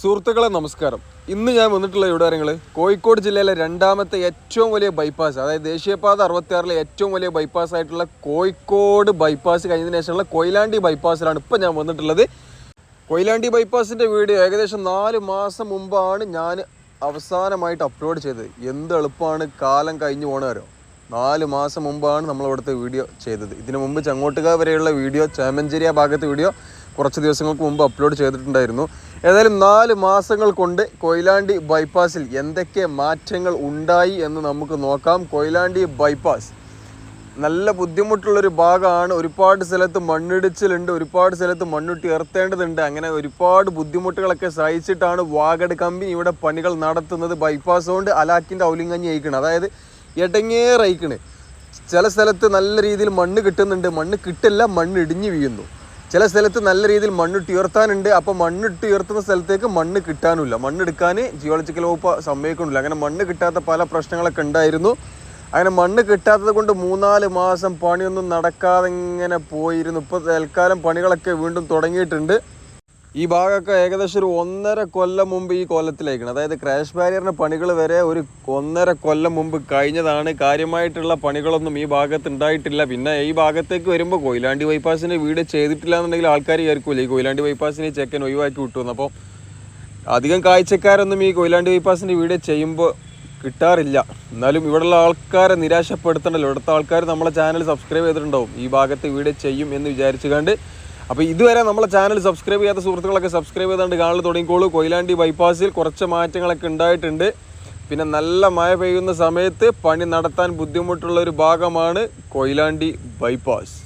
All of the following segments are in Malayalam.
സുഹൃത്തുക്കളെ നമസ്കാരം. ഇന്ന് ഞാൻ വന്നിട്ടുള്ള ഇവിടെ കാര്യങ്ങൾ കോഴിക്കോട് ജില്ലയിലെ രണ്ടാമത്തെ ഏറ്റവും വലിയ ബൈപ്പാസ് അതായത് ദേശീയപാത അറുപത്തിയാറിലെ ഏറ്റവും വലിയ ബൈപ്പാസ് ആയിട്ടുള്ള കോഴിക്കോട് ബൈപ്പാസ് കഴിഞ്ഞതിന് ശേഷമുള്ള കൊയിലാണ്ടി ബൈപ്പാസിലാണ് ഇപ്പം ഞാൻ വന്നിട്ടുള്ളത്. കൊയിലാണ്ടി ബൈപ്പാസിന്റെ വീഡിയോ ഏകദേശം നാല് മാസം മുമ്പാണ് ഞാൻ അവസാനമായിട്ട് അപ്ലോഡ് ചെയ്തത്. എന്ത് എളുപ്പമാണ് കാലം കഴിഞ്ഞു പോണവരോ നാല് മാസം മുമ്പാണ് നമ്മൾ ഇവിടുത്തെ വീഡിയോ ചെയ്തത്. ഇതിനു മുമ്പ് ചങ്ങോട്ടുക വരെയുള്ള വീഡിയോ ആ ഭാഗത്തെ വീഡിയോ കുറച്ച് ദിവസങ്ങൾക്ക് മുമ്പ് അപ്ലോഡ് ചെയ്തിട്ടുണ്ടായിരുന്നു. ഏതായാലും നാല് മാസങ്ങൾ കൊണ്ട് കൊയിലാണ്ടി ബൈപ്പാസിൽ എന്തൊക്കെ മാറ്റങ്ങൾ ഉണ്ടായി എന്ന് നമുക്ക് നോക്കാം. കൊയിലാണ്ടി ബൈപ്പാസ് നല്ല ബുദ്ധിമുട്ടുള്ളൊരു ഭാഗമാണ്. ഒരുപാട് സ്ഥലത്ത് മണ്ണിടിച്ചിലുണ്ട് ഒരുപാട് സ്ഥലത്ത് മണ്ണിട്ട് ഉയർത്തേണ്ടതുണ്ട്. അങ്ങനെ ഒരുപാട് ബുദ്ധിമുട്ടുകളൊക്കെ സഹിച്ചിട്ടാണ് വാഗഡ് കമ്പനി ഇവിടെ പണികൾ നടത്തുന്നത് ബൈപ്പാസ് കൊണ്ട് അലാക്കിന്റെ ഔലിങ്ങഞ്ഞി അയക്കണം. അതായത് എടങ്ങേറയിക്കണ്. ചില സ്ഥലത്ത് നല്ല രീതിയിൽ മണ്ണ് കിട്ടുന്നുണ്ട്. മണ്ണ് കിട്ടില്ല മണ്ണ് ഇടിഞ്ഞു വീഴുന്നു. ചില സ്ഥലത്ത് നല്ല രീതിയിൽ മണ്ണിട്ട് ഉയർത്താനുണ്ട്. അപ്പോൾ മണ്ണിട്ട് ഉയർത്തുന്ന സ്ഥലത്തേക്ക് മണ്ണ് കിട്ടാനുമില്ല. മണ്ണെടുക്കാൻ ജിയോളജിക്കൽ വകുപ്പ് സമ്മതിക്കുന്നില്ല. അങ്ങനെ മണ്ണ് കിട്ടാത്ത പല പ്രശ്നങ്ങളൊക്കെ ഉണ്ടായിരുന്നു. അങ്ങനെ മണ്ണ് കിട്ടാത്തത് കൊണ്ട് മൂന്നാൽ മാസം പണിയൊന്നും നടക്കാതെ ഇങ്ങനെ പോയിരുന്നു. ഇപ്പോൾ തൽക്കാലം പണികളൊക്കെ വീണ്ടും തുടങ്ങിയിട്ടുണ്ട്. ഈ ഭാഗമൊക്കെ ഏകദേശം ഒരു ഒന്നര കൊല്ലം മുമ്പ് ഈ കൊല്ലത്തിലേക്കാണ് അതായത് ക്രാഷ് ബാരിയറിന്റെ പണികൾ വരെ ഒരു ഒന്നര കൊല്ലം മുമ്പ് കഴിഞ്ഞതാണ്. കാര്യമായിട്ടുള്ള പണികളൊന്നും ഈ ഭാഗത്ത് ഉണ്ടായിട്ടില്ല. പിന്നെ ഈ ഭാഗത്തേക്ക് വരുമ്പോൾ കൊയിലാണ്ടി ബൈപ്പാസിന്റെ വീട് ചെയ്തിട്ടില്ല എന്നുണ്ടെങ്കിൽ ആൾക്കാർ വിചാരിക്കൂല ഈ കൊയിലാണ്ടി ബൈപ്പാസിനെ ചെക്കൻ ഒഴിവാക്കി വിട്ടു അപ്പോൾ അധികം കാഴ്ചക്കാരൊന്നും ഈ കൊയിലാണ്ടി ബൈപ്പാസിന്റെ വീട് ചെയ്യുമ്പോൾ കിട്ടാറില്ല. എന്നാലും ഇവിടെയുള്ള ആൾക്കാരെ നിരാശപ്പെടുത്തണല്ലോ ഇവിടുത്തെ ആൾക്കാർ നമ്മളെ ചാനൽ സബ്സ്ക്രൈബ് ചെയ്തിട്ടുണ്ടാവും. ഈ ഭാഗത്ത് വീട് ചെയ്യും എന്ന് വിചാരിച്ചുകൊണ്ട് അപ്പോൾ ഇതുവരെ നമ്മളെ ചാനൽ സബ്സ്ക്രൈബ് ചെയ്യാത്ത സുഹൃത്തുക്കളൊക്കെ സബ്സ്ക്രൈബ് ചെയ്തുകൊണ്ട് കാണൽ തുടങ്ങിക്കോളൂ. കൊയിലാണ്ടി ബൈപ്പാസിൽ കുറച്ച് മാറ്റങ്ങളൊക്കെ ഉണ്ടായിട്ടുണ്ട്. പിന്നെ നല്ല മഴ പെയ്യുന്ന സമയത്ത് പണി നടത്താൻ ബുദ്ധിമുട്ടുള്ള ഒരു ഭാഗമാണ് കൊയിലാണ്ടി ബൈപ്പാസ്.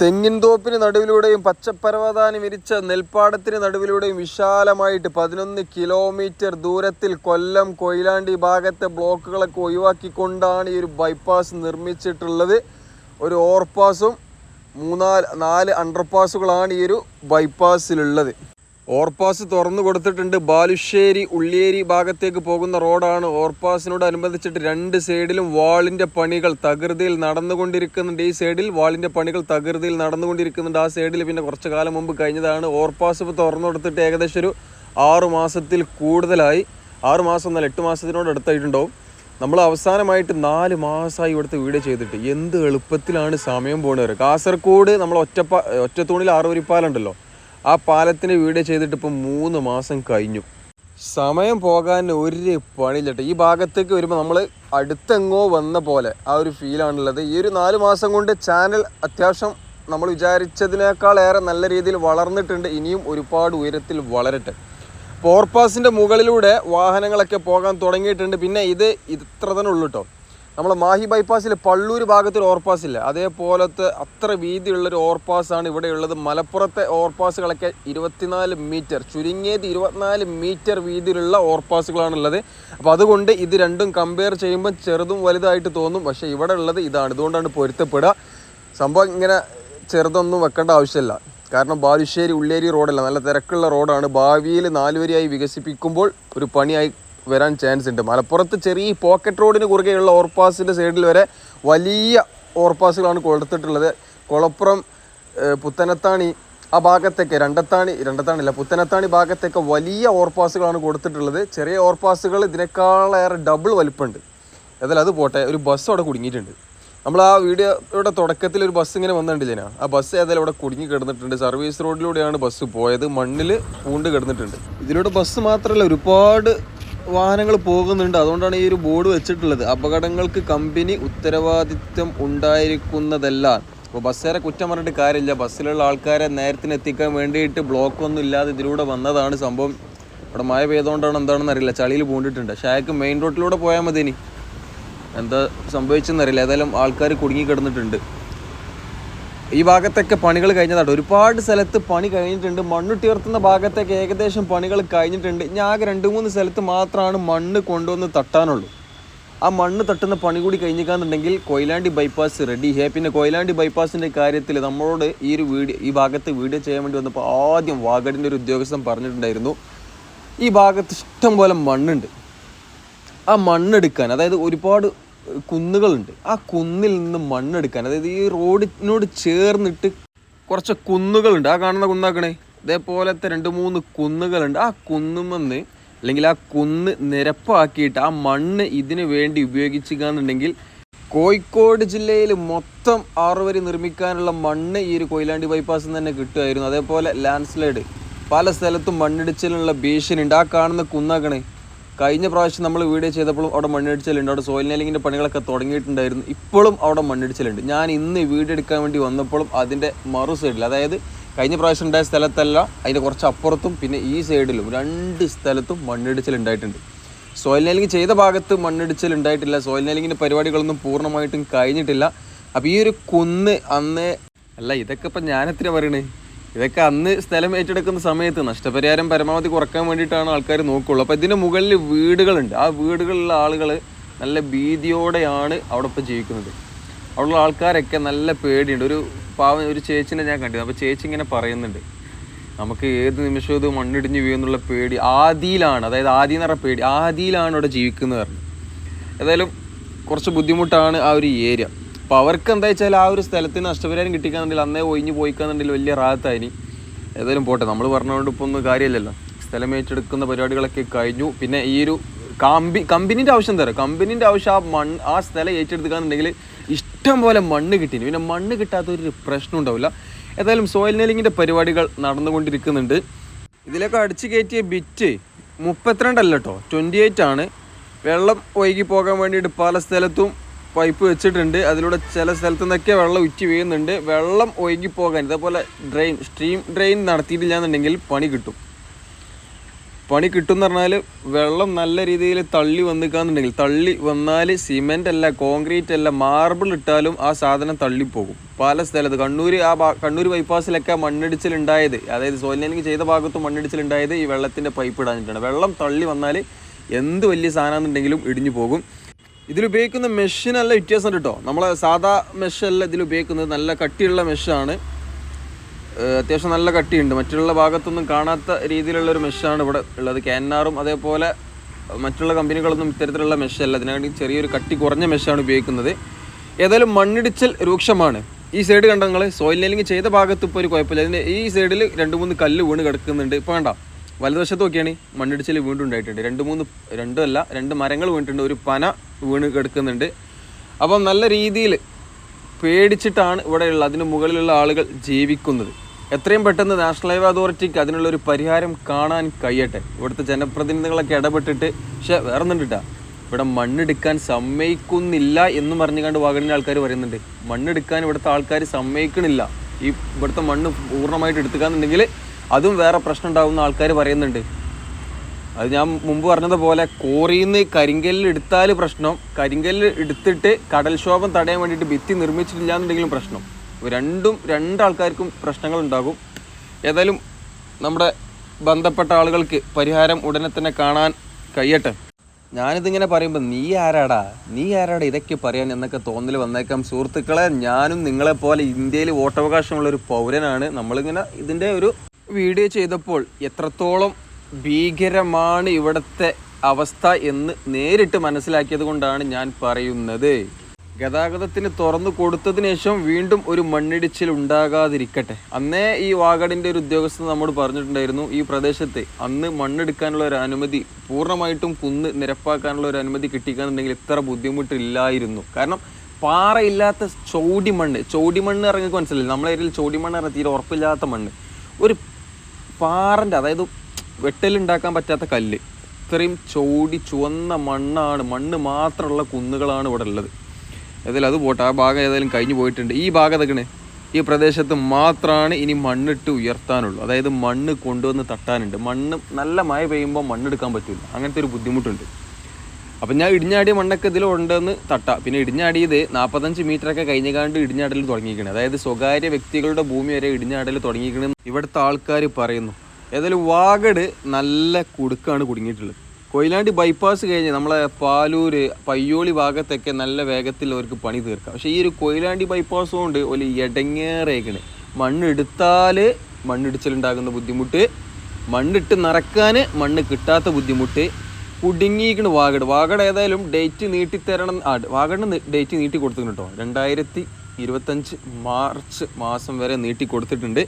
തെങ്ങിൻ തോപ്പിന് നടുവിലൂടെയും പച്ചപ്പരവതാനി വിരിച്ച നെൽപ്പാടത്തിന് നടുവിലൂടെയും വിശാലമായിട്ട് പതിനൊന്ന് കിലോമീറ്റർ ദൂരത്തിൽ കൊല്ലം കൊയിലാണ്ടി ഭാഗത്തെ ബ്ലോക്കുകളൊക്കെ ഒഴിവാക്കിക്കൊണ്ടാണ് ഈ ഒരു ബൈപ്പാസ് നിർമ്മിച്ചിട്ടുള്ളത്. ഒരു ഓവർപാസും മൂന്നാൽ നാല് അണ്ടർപാസുകളാണ് ഈ ഒരു ബൈപ്പാസിലുള്ളത് ഓവർപാസ് തുറന്നു കൊടുത്തിട്ടുണ്ട്. ബാലുശ്ശേരി ഉള്ളിയേരി ഭാഗത്തേക്ക് പോകുന്ന റോഡാണ്. ഓവർപാസിനോട് അനുബന്ധിച്ചിട്ട് രണ്ട് സൈഡിലും വാളിന്റെ പണികൾ തകൃതിയിൽ നടന്നുകൊണ്ടിരിക്കുന്നുണ്ട്. ഈ സൈഡിൽ വാളിന്റെ പണികൾ തകൃതിയിൽ നടന്നുകൊണ്ടിരിക്കുന്നുണ്ട്. ആ സൈഡിൽ പിന്നെ കുറച്ച് കാലം മുമ്പ് കഴിഞ്ഞതാണ്. ഓവർപാസ് ഇപ്പോൾ തുറന്നു കൊടുത്തിട്ട് ഏകദേശം ഒരു ആറു മാസത്തിൽ കൂടുതലായി. ആറുമാസം മാസം എന്നല്ല എട്ട് മാസത്തിനോട് അടുത്തായിട്ടുണ്ടാവും. നമ്മൾ അവസാനമായിട്ട് നാല് മാസമായി ഇവിടുത്തെ വീട് ചെയ്തിട്ട് എന്ത് എളുപ്പത്തിലാണ് സമയം പോകുന്നത് കാസർഗോഡ് നമ്മൾ ഒറ്റപ്പാ ഒറ്റത്തൂണിൽ ആറുവരിപ്പാലുണ്ടല്ലോ. ആ പാലത്തിന് വീട് ചെയ്തിട്ട് ഇപ്പം മൂന്ന് മാസം കഴിഞ്ഞു. സമയം പോകാൻ ഒരു പണിയില്ലട്ടെ ഈ ഭാഗത്തേക്ക് വരുമ്പോൾ നമ്മൾ അടുത്തെങ്ങോ വന്ന പോലെ ആ ഒരു ഫീലാണുള്ളത് ഈ ഒരു നാല് മാസം കൊണ്ട് ചാനൽ അത്യാവശ്യം നമ്മൾ വിചാരിച്ചതിനേക്കാൾ ഏറെ നല്ല രീതിയിൽ വളർന്നിട്ടുണ്ട്. ഇനിയും ഒരുപാട് ഉയരത്തിൽ വളരട്ടെ. പോർപ്പാസിന്റെ മുകളിലൂടെ വാഹനങ്ങളൊക്കെ പോകാൻ തുടങ്ങിയിട്ടുണ്ട്. പിന്നെ ഇത് ഇത്ര തന്നെ ഉള്ളു കേട്ടോ നമ്മളെ മാഹി ബൈപ്പാസിൽ പള്ളൂർ ഭാഗത്തൊരു ഓവർപാസ് ഇല്ല. അതേപോലത്തെ അത്ര വീതിയുള്ളൊരു ഓവർപാസാണ് ഇവിടെ ഉള്ളത്. മലപ്പുറത്തെ ഓവർപാസുകളൊക്കെ ഇരുപത്തിനാല് മീറ്റർ ചുരുങ്ങിയത് ഇരുപത്തിനാല് മീറ്റർ വീതിയിലുള്ള ഓവർപാസുകളാണുള്ളത് അപ്പോൾ അതുകൊണ്ട് ഇത് രണ്ടും കമ്പയർ ചെയ്യുമ്പോൾ ചെറുതും വലുതായിട്ട് തോന്നും. പക്ഷേ ഇവിടെ ഉള്ളത് ഇതാണ്. ഇതുകൊണ്ടാണ് പൊരുത്തപ്പെടുക. സംഭവം ഇങ്ങനെ ചെറുതൊന്നും വെക്കേണ്ട ആവശ്യമില്ല. കാരണം ബാലുശ്ശേരി ഉള്ളേരി റോഡല്ല നല്ല തിരക്കുള്ള റോഡാണ്. ഭാവിയിൽ നാലുവരിയായി വികസിപ്പിക്കുമ്പോൾ ഒരു പണിയായി വരാൻ ചാൻസ് ഉണ്ട്. മലപ്പുറത്ത് ചെറിയ പോക്കറ്റ് റോഡിന് കുറുകെയുള്ള ഓവർപാസിന്റെ സൈഡിൽ വരെ വലിയ ഓവർപാസുകളാണ് കൊടുത്തിട്ടുള്ളത്. കുളപ്പുറം പുത്തനത്താണി ആ ഭാഗത്തൊക്കെ രണ്ടത്താണി രണ്ടത്താണില്ല പുത്തനത്താണി ഭാഗത്തൊക്കെ വലിയ ഓവർപാസുകളാണ് കൊടുത്തിട്ടുള്ളത്. ചെറിയ ഓവർപാസുകൾ ഇതിനേക്കാളേറെ ഡബിൾ വലിപ്പമുണ്ട് ഏതായാലും അത് പോട്ടെ ഒരു ബസ് അവിടെ കുടുങ്ങിയിട്ടുണ്ട്. നമ്മൾ ആ വീഡിയോയുടെ തുടക്കത്തിൽ ഒരു ബസ് ഇങ്ങനെ വന്നിട്ടില്ലേനാ ആ ബസ് ഏതായാലും ഇവിടെ കുടുങ്ങി കിടന്നിട്ടുണ്ട്. സർവീസ് റോഡിലൂടെയാണ് ബസ് പോയത്. മണ്ണിൽ പൂണ്ട് കിടന്നിട്ടുണ്ട്. ഇതിലൂടെ ബസ് മാത്രമല്ല ഒരുപാട് വാഹനങ്ങൾ പോകുന്നുണ്ട്. അതുകൊണ്ടാണ് ഈ ഒരു ബോർഡ് വെച്ചിട്ടുള്ളത്. അപകടങ്ങൾക്ക് കമ്പനി ഉത്തരവാദിത്വം ഉണ്ടായിരിക്കുന്നതല്ല. അപ്പോൾ ബസ്സുകാരെ കുറ്റം പറഞ്ഞിട്ട് കാര്യമില്ല. ബസ്സിലുള്ള ആൾക്കാരെ നേരത്തിന് എത്തിക്കാൻ വേണ്ടിയിട്ട് ബ്ലോക്ക് ഒന്നും ഇല്ലാതെ ഇതിലൂടെ വന്നതാണ് സംഭവം. ഇവിടെ മഴ പെയ്തുകൊണ്ടാണ് എന്താണെന്ന് അറിയില്ല. ചളിയിൽ പൂണ്ടിട്ടുണ്ട്. പക്ഷേ അയാൾക്ക് മെയിൻ റോഡിലൂടെ പോയാൽ മതി ഇനി എന്താ സംഭവിച്ചെന്നറിയില്ല. ഏതായാലും ആൾക്കാർ കുടുങ്ങി കിടന്നിട്ടുണ്ട് ഈ ഭാഗത്തൊക്കെ പണികൾ കഴിഞ്ഞതാണ് ഒരുപാട് സ്ഥലത്ത് പണി കഴിഞ്ഞിട്ടുണ്ട്. മണ്ണ് മണ്ണുട്ടിയർത്തുന്ന ഭാഗത്തൊക്കെ ഏകദേശം പണികൾ കഴിഞ്ഞിട്ടുണ്ട്. ഞാൻ ആകെ രണ്ട് മൂന്ന് സ്ഥലത്ത് മാത്രമാണ് മണ്ണ് കൊണ്ടുവന്ന് തട്ടാനുള്ളൂ. ആ മണ്ണ് തട്ടുന്ന പണി കൂടി കഴിഞ്ഞിക്കാന്നുണ്ടെങ്കിൽ കൊയിലാണ്ടി ബൈപ്പാസ് റെഡി. ഹേ പിന്നെ കൊയിലാണ്ടി ബൈപ്പാസിന്റെ കാര്യത്തിൽ നമ്മളോട് ഈ ഒരു വീഡിയോ ഈ ഭാഗത്ത് വീഡിയോ ചെയ്യാൻ വേണ്ടി വന്നപ്പോൾ ആദ്യം വാഗഡിന്റെ ഒരു ഉദ്യോഗസ്ഥൻ പറഞ്ഞിട്ടുണ്ടായിരുന്നു. ഈ ഭാഗത്ത് ഇഷ്ടം പോലെ മണ്ണുണ്ട്. ആ മണ്ണെടുക്കാൻ അതായത് ഒരുപാട് കുന്നുകളുണ്ട്. ആ കുന്നിൽ നിന്ന് മണ്ണെടുക്കാൻ അതായത് ഈ റോഡിനോട് ചേർന്നിട്ട് കുറച്ച് കുന്നുകളുണ്ട്. ആ കാണുന്ന കുന്നാക്കണേ? ഇതേപോലത്തെ രണ്ട് മൂന്ന് കുന്നുകളുണ്ട്. ആ കുന്നുമെന്ന് അല്ലെങ്കിൽ ആ കുന്ന് നിരപ്പാക്കിയിട്ട് ആ മണ്ണ് ഇതിന് വേണ്ടി ഉപയോഗിച്ചുകയെന്നുണ്ടെങ്കിൽ കോഴിക്കോട് ജില്ലയിൽ മൊത്തം ആറുവരി നിർമ്മിക്കാനുള്ള മണ്ണ് ഈ ഒരു കൊയിലാണ്ടി ബൈപ്പാസിൽ നിന്ന് തന്നെ കിട്ടുമായിരുന്നു. അതേപോലെ ലാൻഡ് സ്ലൈഡ്. പല സ്ഥലത്തും മണ്ണിടിച്ചിലുള്ള ഭീഷണി ഉണ്ട് ആ കാണുന്ന കുന്നാക്കണേ? കഴിഞ്ഞ പ്രാവശ്യം നമ്മൾ വീഡിയോ ചെയ്തപ്പോഴും അവിടെ മണ്ണിടിച്ചിലുണ്ട്. അവിടെ സോയിൽ നെല്ലിങ്ങിന്റെ പണികളൊക്കെ തുടങ്ങിയിട്ടുണ്ടായിരുന്നു. ഇപ്പോഴും അവിടെ മണ്ണിടിച്ചിലുണ്ട്. ഞാൻ ഇന്ന് വീഡിയോ എടുക്കാൻ വേണ്ടി വന്നപ്പോഴും അതിന്റെ മറു സൈഡിൽ അതായത് കഴിഞ്ഞ പ്രാവശ്യം ഉണ്ടായ സ്ഥലത്തല്ല അതിന്റെ കുറച്ച് അപ്പുറത്തും പിന്നെ ഈ സൈഡിലും രണ്ട് സ്ഥലത്തും മണ്ണിടിച്ചിൽ ഉണ്ടായിട്ടുണ്ട് സോയിൽ നെല്ലിങ് ചെയ്ത ഭാഗത്ത് മണ്ണിടിച്ചിൽ ഉണ്ടായിട്ടില്ല സോയിൽ നെല്ലിങ്ങിന്റെ പരിപാടികളൊന്നും പൂർണമായിട്ടും കഴിഞ്ഞിട്ടില്ല. അപ്പോൾ ഈ ഒരു കുന്ന് അന്ന് അല്ല ഇതൊക്കെ ഇപ്പം ഞാനെത്ര പറയണേ? ഇതൊക്കെ അന്ന് സ്ഥലം ഏറ്റെടുക്കുന്ന സമയത്ത് നഷ്ടപരിഹാരം പരമാവധി കുറയ്ക്കാൻ വേണ്ടിയിട്ടാണ് ആൾക്കാർ നോക്കുള്ളൂ. അപ്പോൾ ഇതിന് മുകളിൽ വീടുകളുണ്ട്. ആ വീടുകളിലുള്ള ആളുകൾ നല്ല ഭീതിയോടെയാണ് അവിടെ ഇപ്പോൾ ജീവിക്കുന്നത്. അവിടെയുള്ള ആൾക്കാരൊക്കെ നല്ല പേടിയുണ്ട്. ഒരു പാവ ഒരു ചേച്ചിനെ ഞാൻ കണ്ടിരുന്നു അപ്പോൾ ചേച്ചി ഇങ്ങനെ പറയുന്നുണ്ട്. നമുക്ക് ഏത് നിമിഷവും ഇത് മണ്ണിടിഞ്ഞ് വീഴുന്നുള്ള പേടി ആദിയിലാണ്. അതായത് ആദി എന്ന് പറഞ്ഞ പേടി ആദിയിലാണ് അവിടെ ജീവിക്കുന്നത് പറഞ്ഞു. ഏതായാലും കുറച്ച് ബുദ്ധിമുട്ടാണ് ആ ഒരു ഏരിയ. അപ്പോൾ അവർക്ക് എന്താ വെച്ചാൽ ആ ഒരു സ്ഥലത്തിന് നഷ്ടപരിഹാരം കിട്ടിക്കാന്നുണ്ടെങ്കിൽ അന്നേ ഒഴിഞ്ഞു പോയിക്കാന്നുണ്ടെങ്കിൽ വലിയ റാഹത്തായിനി ഏതായാലും പോട്ടെ നമ്മൾ പറഞ്ഞുകൊണ്ട് ഇപ്പോൾ ഒന്നും കാര്യമില്ലല്ലോ സ്ഥലം ഏറ്റെടുക്കുന്ന പരിപാടികളൊക്കെ കഴിഞ്ഞു. പിന്നെ ഈ ഒരു കമ്പി കമ്പനീന്റെ ആവശ്യം തരാം കമ്പനീന്റെ ആവശ്യം ആ മണ്ണ് ആ സ്ഥലം ഏറ്റെടുക്കാന്നുണ്ടെങ്കിൽ ഇഷ്ടം പോലെ മണ്ണ് കിട്ടിയിരുന്നു പിന്നെ മണ്ണ് കിട്ടാത്തൊരു പ്രശ്നം ഉണ്ടാവില്ല. ഏതായാലും സോയിൽ നെല്ലിങ്ങിന്റെ പരിപാടികൾ നടന്നുകൊണ്ടിരിക്കുന്നുണ്ട്. ഇതിലൊക്കെ അടിച്ചു കയറ്റിയ ബിറ്റ് മുപ്പത്തിരണ്ടല്ല കേട്ടോ ട്വന്റി എയ്റ്റ് ആണ് വെള്ളം ഒഴുകി പോകാൻ വേണ്ടിയിട്ട് പല സ്ഥലത്തും പൈപ്പ് വെച്ചിട്ടുണ്ട്. അതിലൂടെ ചില സ്ഥലത്തു നിന്നൊക്കെ വെള്ളം ഉറ്റി വീഴുന്നുണ്ട്. വെള്ളം ഒഴുകി പോകാൻ ഇതേപോലെ ഡ്രെയിൻ സ്ട്രീം ഡ്രെയിൻ നടത്തിയിട്ടില്ല എന്നുണ്ടെങ്കിൽ പണി കിട്ടും. പണി കിട്ടും എന്ന് പറഞ്ഞാൽ വെള്ളം നല്ല രീതിയിൽ തള്ളി വന്നിക്കാന്നുണ്ടെങ്കിൽ തള്ളി വന്നാൽ സിമെന്റ് അല്ല കോൺക്രീറ്റ് അല്ല മാർബിൾ ഇട്ടാലും ആ സാധനം തള്ളിപ്പോകും. പല സ്ഥലത്ത് കണ്ണൂർ ആ കണ്ണൂർ ബൈപ്പാസിലൊക്കെ മണ്ണിടിച്ചിലുണ്ടായത് അതായത് സോലിനെങ്കിൽ ചെയ്ത ഭാഗത്തും മണ്ണിടിച്ചിലുണ്ടായത് ഈ വെള്ളത്തിന്റെ പൈപ്പ് ഇടാനിട്ടാണ് വെള്ളം തള്ളി വന്നാൽ എന്ത് വലിയ സാധനമാണെന്നുണ്ടെങ്കിലും ഇടിഞ്ഞു പോകും. ഇതിലുപയോഗിക്കുന്ന അല്ല വ്യത്യാസം കേട്ടോ. നമ്മളെ സാധാ മെഷല്ല ഇതിൽ ഉപയോഗിക്കുന്നത് നല്ല കട്ടിയുള്ള മെഷാണ് അത്യാവശ്യം നല്ല കട്ടിയുണ്ട്. മറ്റുള്ള ഭാഗത്തൊന്നും കാണാത്ത രീതിയിലുള്ള ഒരു മെഷാണ് ഇവിടെ ഉള്ളത്. ക്യാനാറും അതേപോലെ മറ്റുള്ള കമ്പനികളൊന്നും ഇത്തരത്തിലുള്ള മെഷല്ല അതിനാണ് ചെറിയൊരു കട്ടി കുറഞ്ഞ മെഷാണ് ഉപയോഗിക്കുന്നത്. ഏതായാലും മണ്ണിടിച്ചൽ രൂക്ഷമാണ്. ഈ സൈഡ് കണ്ട നിങ്ങൾ സോയിൽ നെല്ലിങ് ചെയ്ത ഭാഗത്ത് ഇപ്പോൾ ഒരു കുഴപ്പമില്ല. അതിന്റെ ഈ സൈഡിൽ രണ്ട് മൂന്ന് കല്ല് വീണ് കിടക്കുന്നുണ്ട്. ഇപ്പോൾ വേണ്ട വലതുവശത്ത് നോക്കിയാണ് മണ്ണിടിച്ചിൽ വീണ്ടും ഉണ്ടായിട്ടുണ്ട് രണ്ട് മൂന്ന് രണ്ടും അല്ല രണ്ട് മരങ്ങൾ വീണിട്ടുണ്ട്. ഒരു പന വീണ് കിടക്കുന്നുണ്ട്. അപ്പം നല്ല രീതിയിൽ പേടിച്ചിട്ടാണ് ഇവിടെയുള്ള അതിന് മുകളിലുള്ള ആളുകൾ ജീവിക്കുന്നത്. എത്രയും പെട്ടെന്ന് നാഷണൽ ഹൈവേ അതോറിറ്റിക്ക് അതിനുള്ള ഒരു പരിഹാരം കാണാൻ കഴിയട്ടെ. ഇവിടുത്തെ ജനപ്രതിനിധികളൊക്കെ ഇടപെട്ടിട്ട് പക്ഷേ വേറെ ഒന്നുണ്ടിട്ടാ ഇവിടെ മണ്ണെടുക്കാൻ സമ്മതിക്കുന്നില്ല എന്ന് പറഞ്ഞുകൊണ്ട് വാഗണിന്റെ ആൾക്കാർ പറയുന്നുണ്ട്. മണ്ണെടുക്കാൻ ഇവിടുത്തെ ആൾക്കാർ സമ്മതിക്കണില്ല. ഈ ഇവിടുത്തെ മണ്ണ് പൂർണമായിട്ട് എടുത്തുകാന്നുണ്ടെങ്കിൽ അതും വേറെ പ്രശ്നം ഉണ്ടാകുന്ന ആൾക്കാർ പറയുന്നുണ്ട്. അത് ഞാൻ മുമ്പ് പറഞ്ഞതുപോലെ കോറിയിൽ നിന്ന് കരിങ്കല്ലിൽ എടുത്താൽ പ്രശ്നം കരിങ്കല്ലിൽ എടുത്തിട്ട് കടൽക്ഷോഭം തടയാൻ വേണ്ടിയിട്ട് ഭിത്തി നിർമ്മിച്ചിട്ടില്ല എന്നുണ്ടെങ്കിലും പ്രശ്നം രണ്ടും രണ്ടാൾക്കാർക്കും പ്രശ്നങ്ങൾ ഉണ്ടാകും ഏതായാലും നമ്മുടെ ബന്ധപ്പെട്ട ആളുകൾക്ക് പരിഹാരം ഉടനെ തന്നെ കാണാൻ കഴിയട്ടെ. ഞാനിതിങ്ങനെ പറയുമ്പോൾ നീ ആരാടാ? നീ ആരാടാ ഇതൊക്കെ പറയാൻ എന്നൊക്കെ തോന്നൽ വന്നേക്കാം. സുഹൃത്തുക്കളെ ഞാനും നിങ്ങളെപ്പോലെ ഇന്ത്യയിൽ വോട്ടവകാശമുള്ള ഒരു പൗരനാണ്. നമ്മളിങ്ങനെ ഇതിന്റെ ഒരു വീഡിയോ ചെയ്തപ്പോൾ എത്രത്തോളം ഭീകരമാണ് ഇവിടുത്തെ അവസ്ഥ എന്ന് നേരിട്ട് മനസ്സിലാക്കിയത് കൊണ്ടാണ് ഞാൻ പറയുന്നത്. ഗതാഗതത്തിന് തുറന്നു കൊടുത്തതിന് ശേഷം വീണ്ടും ഒരു മണ്ണിടിച്ചിൽ ഉണ്ടാകാതിരിക്കട്ടെ. അന്നേ ഈ വാഗഡിന്റെ ഒരു ഉദ്യോഗസ്ഥൻ നമ്മോട് പറഞ്ഞിട്ടുണ്ടായിരുന്നു ഈ പ്രദേശത്ത് അന്ന് മണ്ണെടുക്കാനുള്ള ഒരു അനുമതി പൂർണമായിട്ടും കുന്ന് നിരപ്പാക്കാനുള്ള ഒരു അനുമതി കിട്ടിക്കാന്നുണ്ടെങ്കിൽ ഇത്ര ബുദ്ധിമുട്ടില്ലായിരുന്നു. കാരണം പാറയില്ലാത്ത ചോടിമണ്ണ് ചോടിമണ്ണ് ചോടി മണ്ണ് ഇറങ്ങി മനസ്സിലായി നമ്മളെ ഏരിയയിൽ ചോടി ഇറങ്ങി തീരെ ഉറപ്പില്ലാത്ത മണ്ണ്. ഒരു പാറന്റെ അതായത് വെട്ടലുണ്ടാക്കാൻ പറ്റാത്ത കല്ല്. ഇത്രയും ചോടി ചുവന്ന മണ്ണാണ് മണ്ണ് മാത്രമുള്ള കുന്നുകളാണ് ഇവിടെ ഉള്ളത്. ഏതായാലും അത് പോട്ടെ ആ ഭാഗം ഏതായാലും കഴിഞ്ഞു പോയിട്ടുണ്ട്. ഈ ഭാഗം ഇതൊക്കെ ഈ പ്രദേശത്ത് മാത്രമാണ് ഇനി മണ്ണിട്ട് ഉയർത്താനുള്ളൂ. അതായത് മണ്ണ് കൊണ്ടുവന്ന് തട്ടാനുണ്ട്. മണ്ണ് നല്ല മഴ പെയ്യുമ്പോൾ മണ്ണെടുക്കാൻ പറ്റില്ല അങ്ങനത്തെ ഒരു ബുദ്ധിമുട്ടുണ്ട്. അപ്പം ഞാൻ ഇടിഞ്ഞാടിയ മണ്ണൊക്കെ ഇതിലുണ്ടെന്ന് തട്ട. പിന്നെ ഇടിഞ്ഞാടിയത് നാൽപ്പത്തഞ്ച് മീറ്ററൊക്കെ കഴിഞ്ഞകാണ്ട് ഇടിഞ്ഞാടൽ തുടങ്ങിയിരിക്കണം. അതായത് സ്വകാര്യ വ്യക്തികളുടെ ഭൂമി വരെ ഇടിഞ്ഞാടൽ തുടങ്ങിയിരിക്കണം ഇവിടുത്തെ ആൾക്കാർ പറയുന്നു. ഏതായാലും വാഗഡ് നല്ല കുടുക്കാണ് കുടുങ്ങിയിട്ടുള്ളത്. കൊയിലാണ്ടി ബൈപ്പാസ് കഴിഞ്ഞ് നമ്മളെ പാലൂര് പയ്യോളി ഭാഗത്തൊക്കെ നല്ല വേഗത്തിൽ അവർക്ക് പണി തീർക്കാം. പക്ഷേ ഈ ഒരു കൊയിലാണ്ടി ബൈപ്പാസ് കൊണ്ട് ഒരു ഇടങ്ങേറേക്കണ് മണ്ണെടുത്താൽ മണ്ണിടിച്ചിലുണ്ടാകുന്ന ബുദ്ധിമുട്ട് മണ്ണിട്ട് നിറക്കാൻ മണ്ണ് കിട്ടാത്ത ബുദ്ധിമുട്ട് കുടുങ്ങിയിരിക്കണ് വാഗഡ്. വാഗഡ് ഏതായാലും ഡേറ്റ് നീട്ടിത്തരണം ആ വാഗഡിന് ഡേറ്റ് നീട്ടി കൊടുത്തിട്ടുണ്ട് കേട്ടോ രണ്ടായിരത്തി ഇരുപത്തഞ്ച് മാർച്ച് മാസം വരെ നീട്ടി കൊടുത്തിട്ടുണ്ട്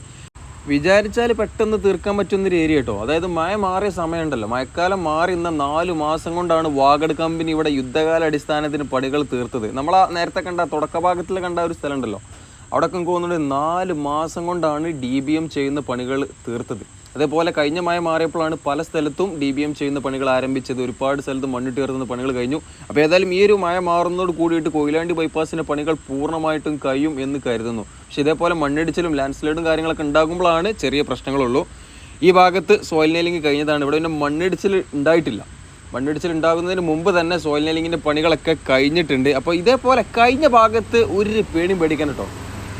വിചാരിച്ചാൽ പെട്ടെന്ന് തീർക്കാൻ പറ്റുന്നൊരു ഏരിയ കേട്ടോ അതായത് മഴ മാറിയ സമയമുണ്ടല്ലോ. മഴക്കാലം മാറി ഇന്ന നാല് മാസം കൊണ്ടാണ് വാഗഡ് കമ്പനി ഇവിടെ യുദ്ധകാല അടിസ്ഥാനത്തിന് പണികൾ തീർത്തത്. നമ്മൾ ആ നേരത്തെ കണ്ട തുടക്ക ഭാഗത്തിൽ കണ്ട ഒരു സ്ഥലമുണ്ടല്ലോ. അവിടെ ഒക്കെ നാല് മാസം കൊണ്ടാണ് ഡി ബി എം ചെയ്യുന്ന പണികൾ തീർത്തത്. അതേപോലെ കഴിഞ്ഞ മഴ മാറിയപ്പോഴാണ് പല സ്ഥലത്തും ഡി ബി എം ചെയ്യുന്ന പണികൾ ആരംഭിച്ചത്. ഒരുപാട് സ്ഥലത്ത് മണ്ണിട്ട് കയറുന്ന പണികൾ കഴിഞ്ഞു. അപ്പോൾ ഏതായാലും ഈ ഒരു മഴ മാറുന്നതോട് കൂടിയിട്ട് കൊയിലാണ്ടി ബൈപ്പാസിന്റെ പണികൾ പൂർണമായിട്ടും കഴിയും എന്ന് കരുതുന്നു. പക്ഷേ ഇതേപോലെ മണ്ണിടിച്ചിലും ലാൻഡ് സ്ലൈഡും കാര്യങ്ങളൊക്കെ ഉണ്ടാകുമ്പോഴാണ് ചെറിയ പ്രശ്നങ്ങളുള്ളൂ. ഈ ഭാഗത്ത് സോയിൽ നെയിലിംഗ് കഴിഞ്ഞതാണ്. ഇവിടെ പിന്നെ മണ്ണിടിച്ചിൽ ഉണ്ടായിട്ടില്ല. മണ്ണിടിച്ചിൽ ഉണ്ടാകുന്നതിന് മുമ്പ് തന്നെ സോയിൽ നെയിലിങ്ങിന്റെ പണികളൊക്കെ കഴിഞ്ഞിട്ടുണ്ട്. അപ്പോൾ ഇതേപോലെ കഴിഞ്ഞ ഭാഗത്ത് ഒരു പേടിയും പേടിക്കാൻ കേട്ടോ.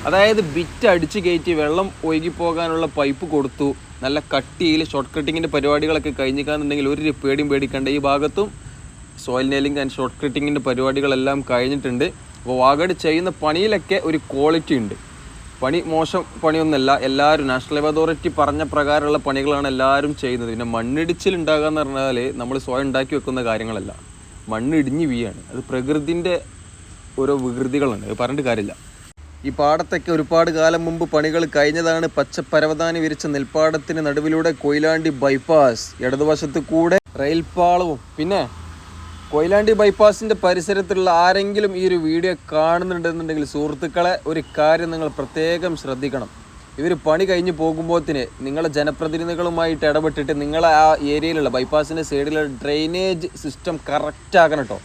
അതായത് ബിറ്റ് അടിച്ച് കയറ്റി വെള്ളം ഒഴുകി പോകാനുള്ള പൈപ്പ് കൊടുത്തു. നല്ല കട്ടിയിൽ ഷോർട്ട് കട്ടിങ്ങിന്റെ പരിപാടികളൊക്കെ കഴിഞ്ഞിക്കാന്നുണ്ടെങ്കിൽ ഒരു പേടിയും പേടിക്കണ്ട. ഈ ഭാഗത്തും സോയിൽ നെയിലിംഗ് ആൻഡ് ഷോർട്ട് കട്ടിങ്ങിന്റെ പരിപാടികളെല്ലാം കഴിഞ്ഞിട്ടുണ്ട്. അപ്പോൾ വാഗഡ് ചെയ്യുന്ന പണിയിലൊക്കെ ഒരു ക്വാളിറ്റി ഉണ്ട്. പണി മോശം പണിയൊന്നുമല്ല എല്ലാവരും നാഷണൽ ലേബർ അതോറിറ്റി പറഞ്ഞ പ്രകാരമുള്ള പണികളാണ് എല്ലാവരും ചെയ്യുന്നത്. പിന്നെ മണ്ണിടിച്ചിൽ ഉണ്ടാകുക എന്ന് പറഞ്ഞാൽ നമ്മൾ സ്വയം ഉണ്ടാക്കി വെക്കുന്ന കാര്യങ്ങളല്ല. മണ്ണ് ഇടിഞ്ഞ് വീയാണ് അത് പ്രകൃതിന്റെ ഓരോ വികൃതികളുണ്ട്. അത് പറഞ്ഞിട്ട് കാര്യമില്ല. ഈ പാടത്തൊക്കെ ഒരുപാട് കാലം മുമ്പ് പണികൾ കഴിഞ്ഞതാണ്. പച്ചപ്പരവതാനി വിരിച്ച നെൽപ്പാടത്തിന് നടുവിലൂടെ കൊയിലാണ്ടി ബൈപ്പാസ് ഇടതുവശത്ത് കൂടെ റെയിൽപാളവും പിന്നെ കൊയിലാണ്ടി ബൈപ്പാസിന്റെ പരിസരത്തുള്ള ആരെങ്കിലും ഈ ഒരു വീഡിയോ കാണുന്നുണ്ടെന്നുണ്ടെങ്കിൽ സുഹൃത്തുക്കളെ ഒരു കാര്യം നിങ്ങൾ പ്രത്യേകം ശ്രദ്ധിക്കണം. ഇവർ പണി കഴിഞ്ഞ് പോകുമ്പോഴത്തിന് നിങ്ങളെ ജനപ്രതിനിധികളുമായിട്ട് ഇടപെട്ടിട്ട് നിങ്ങളെ ആ ഏരിയയിലുള്ള ബൈപ്പാസിന്റെ സൈഡിലുള്ള ഡ്രെയിനേജ് സിസ്റ്റം കറക്റ്റ് ആക്കണം കേട്ടോ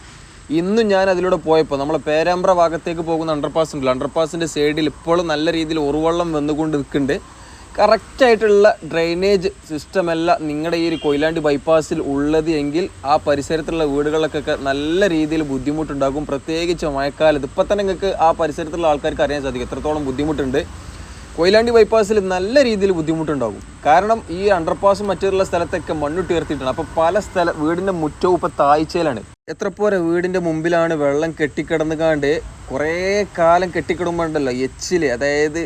ഇന്നും ഞാൻ അതിലൂടെ പോയപ്പോൾ നമ്മൾ പേരാമ്പ്ര ഭാഗത്തേക്ക് പോകുന്ന അണ്ടർപാസ് ഉണ്ടല്ലോ. അണ്ടർപാസിന്റെ സൈഡിൽ ഇപ്പോഴും നല്ല രീതിയിൽ ഉറുവെള്ളം വന്നുകൊണ്ട് നിൽക്കുന്നുണ്ട്. കറക്റ്റായിട്ടുള്ള ഡ്രെയിനേജ് സിസ്റ്റം അല്ല നിങ്ങളുടെ ഈ ഒരു കൊയിലാണ്ടി ബൈപ്പാസിൽ ഉള്ളത് എങ്കിൽ ആ പരിസരത്തുള്ള വീടുകളൊക്കെ നല്ല രീതിയിൽ ബുദ്ധിമുട്ടുണ്ടാകും. പ്രത്യേകിച്ച് മഴക്കാലത്ത്. ഇപ്പം തന്നെ നിങ്ങൾക്ക് ആ പരിസരത്തുള്ള ആൾക്കാർക്ക് അറിയാൻ സാധിക്കും. എത്രത്തോളം ബുദ്ധിമുട്ടുണ്ട്. കൊയിലാണ്ടി ബൈപ്പാസിൽ നല്ല രീതിയിൽ ബുദ്ധിമുട്ടുണ്ടാകും. കാരണം ഈ അണ്ടർപാസും മറ്റുള്ള സ്ഥലത്തൊക്കെ മണ്ണിട്ട് തീർത്തിട്ടുണ്ട് അപ്പോൾ പല സ്ഥല വീടിന്റെ മുറ്റവും ഇപ്പോൾ താഴ്ചയിലാണ്. എത്ര പോലെ വീടിന്റെ മുമ്പിലാണ് വെള്ളം കെട്ടിക്കിടന്നുകാണ്ട് കുറേ കാലം കെട്ടിക്കിടുമ്പോണ്ടല്ലോ എച്ചിൽ അതായത്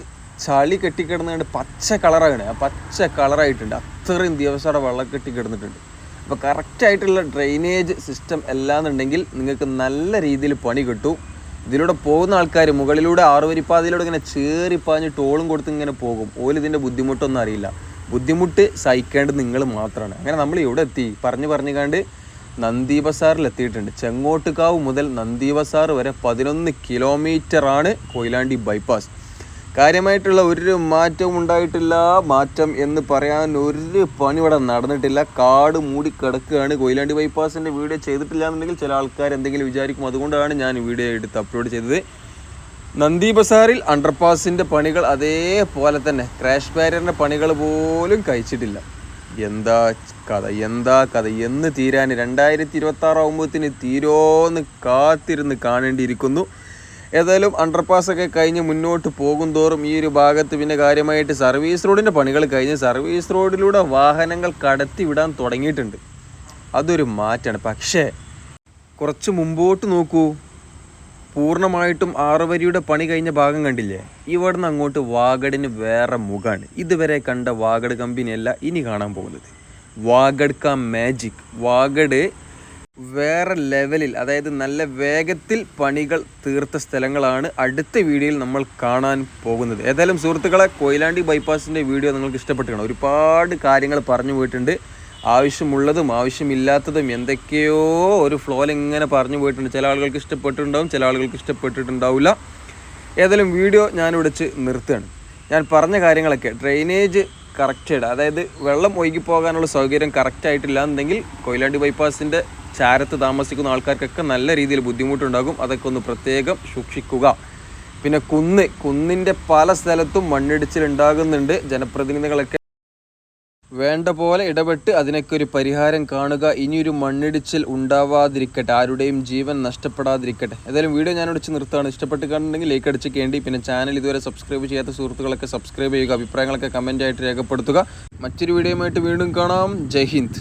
ചളി കെട്ടിക്കിടന്നുകൊണ്ട് പച്ച കളറാണ്. ആ പച്ച കളറായിട്ടുണ്ട്. അത്രയും ദിവസം അവിടെ വെള്ളം കെട്ടിക്കിടന്നിട്ടുണ്ട്. അപ്പോൾ കറക്റ്റായിട്ടുള്ള ഡ്രെയിനേജ് സിസ്റ്റം എല്ലാന്നുണ്ടെങ്കിൽ നിങ്ങൾക്ക് നല്ല രീതിയിൽ പണി കിട്ടും. ഇതിലൂടെ പോകുന്ന ആൾക്കാർ മുകളിലൂടെ ആറുവരിപ്പാതയിലൂടെ ഇങ്ങനെ ചേറിപ്പാഞ്ഞ് ടോളും കൊടുത്ത് ഇങ്ങനെ പോകും. ഓൽ ഇതിന്റെ ബുദ്ധിമുട്ടൊന്നും അറിയില്ല. ബുദ്ധിമുട്ട് സഹിക്കേണ്ടത് നിങ്ങൾ മാത്രമാണ് അങ്ങനെ നമ്മൾ ഇവിടെ എത്തി. പറഞ്ഞു പറഞ്ഞു കണ്ട് നന്ദി ബസാറിൽ എത്തിയിട്ടുണ്ട്. ചെങ്ങോട്ടുകാവ് മുതൽ നന്ദി ബസാർ വരെ പതിനൊന്ന് കിലോമീറ്ററാണ് കൊയിലാണ്ടി ബൈപ്പാസ് കാര്യമായിട്ടുള്ള ഒരു മാറ്റവും ഉണ്ടായിട്ടില്ല. മാറ്റം എന്ന് പറയാൻ ഒരു പണി ഇവിടെ നടന്നിട്ടില്ല. കാട് മൂടി കിടക്കുകയാണ്. കൊയിലാണ്ടി ബൈപ്പാസിന്റെ വീഡിയോ ചെയ്തിട്ടില്ല എന്നുണ്ടെങ്കിൽ ചില ആൾക്കാർ എന്തെങ്കിലും വിചാരിക്കും. അതുകൊണ്ടാണ് ഞാൻ വീഡിയോ എടുത്ത് അപ്ലോഡ് ചെയ്തത്. നന്ദി ബസാറിൽ അണ്ടർപാസിന്റെ പണികൾ അതേപോലെ തന്നെ. ക്രാഷ് ബാരിയറിന്റെ പണികൾ പോലും കഴിച്ചിട്ടില്ല. എന്താ കഥ? എന്താ കഥ? എന്ന് തീരാൻ രണ്ടായിരത്തി ഇരുപത്തി ആറാകുമ്പോഴത്തിന് തീരോന്ന് കാത്തിരുന്ന് കാണേണ്ടിയിരിക്കുന്നു. ഏതായാലും അണ്ടർപാസ് ഒക്കെ കഴിഞ്ഞ് മുന്നോട്ട് പോകും തോറും ഈ ഒരു ഭാഗത്ത് പിന്നെ കാര്യമായിട്ട് സർവീസ് റോഡിന്റെ പണികൾ കഴിഞ്ഞ് സർവീസ് റോഡിലൂടെ വാഹനങ്ങൾ കടത്തി വിടാൻ തുടങ്ങിയിട്ടുണ്ട്. അതൊരു മാറ്റാണ്. പക്ഷേ കുറച്ച് മുമ്പോട്ട് നോക്കൂ. പൂർണമായിട്ടും ആറുവരിയുടെ പണി കഴിഞ്ഞ ഭാഗം കണ്ടില്ലേ? ഇവിടുന്ന് അങ്ങോട്ട് വാഗഡിന് വേറെ മുഖമാണ് ഇതുവരെ കണ്ട വാഗഡ് കമ്പനിയല്ല ഇനി കാണാൻ പോകുന്നത്. വാഗഡ് കാ മാജിക് വാഗഡ് വേറെ ലെവലിൽ അതായത് നല്ല വേഗത്തിൽ പണികൾ തീർത്ത സ്ഥലങ്ങളാണ് അടുത്ത വീഡിയോയിൽ നമ്മൾ കാണാൻ പോകുന്നത്. ഏതായാലും സുഹൃത്തുക്കളെ കൊയിലാണ്ടി ബൈപ്പാസിന്റെ വീഡിയോ നിങ്ങൾക്ക് ഇഷ്ടപ്പെട്ടിരിക്കണം. ഒരുപാട് കാര്യങ്ങൾ പറഞ്ഞു പോയിട്ടുണ്ട്. ആവശ്യമുള്ളതും ആവശ്യമില്ലാത്തതും എന്തൊക്കെയോ ഒരു ഫ്ലോയിൽ ഇങ്ങനെ പറഞ്ഞു പോയിട്ടുണ്ട്. ചില ആളുകൾക്ക് ഇഷ്ടപ്പെട്ടിട്ടുണ്ടാവും ചില ആളുകൾക്ക് ഇഷ്ടപ്പെട്ടിട്ടുണ്ടാവില്ല. ഏതായാലും വീഡിയോ ഞാൻ വിളിച്ച് നിർത്തുകയാണ്. ഞാൻ പറഞ്ഞ കാര്യങ്ങളൊക്കെ ഡ്രെയിനേജ് കറക്റ്റായിട്ട് അതായത് വെള്ളം ഒഴുകി പോകാനുള്ള സൗകര്യം കറക്റ്റ് ആയിട്ടില്ല എന്നുണ്ടെങ്കിൽ കൊയിലാണ്ടി ബൈപ്പാസിന്റെ ചാരത്ത് താമസിക്കുന്ന ആൾക്കാർക്കൊക്കെ നല്ല രീതിയിൽ ബുദ്ധിമുട്ടുണ്ടാകും. അതൊക്കെ ഒന്ന് പ്രത്യേകം സൂക്ഷിക്കുക. പിന്നെ കുന്ന് കുന്നിന്റെ പല സ്ഥലത്തും മണ്ണിടിച്ചിൽ ഉണ്ടാകുന്നുണ്ട്. ജനപ്രതിനിധികളൊക്കെ വേണ്ട പോലെ ഇടപെട്ട് അതിനൊക്കെ ഒരു പരിഹാരം കാണുക. ഇനിയൊരു മണ്ണിടിച്ചിൽ ഉണ്ടാവാതിരിക്കട്ടെ. ആരുടെയും ജീവൻ നഷ്ടപ്പെടാതിരിക്കട്ടെ. ഏതായാലും വീഡിയോ ഞാൻ അടിച്ച് നിർത്താണ് ഇഷ്ടപ്പെട്ട് കാണുന്നുണ്ടെങ്കിൽ ലൈക്ക് അടിച്ച് കേണ്ടി. പിന്നെ ചാനൽ ഇതുവരെ സബ്സ്ക്രൈബ് ചെയ്യാത്ത സുഹൃത്തുക്കളൊക്കെ സബ്സ്ക്രൈബ് ചെയ്യുക. അഭിപ്രായങ്ങളൊക്കെ കമന്റ് ആയിട്ട് രേഖപ്പെടുത്തുക. മറ്റൊരു വീഡിയോയുമായിട്ട് വീണ്ടും കാണാം. ജയ് ഹിന്ദ്.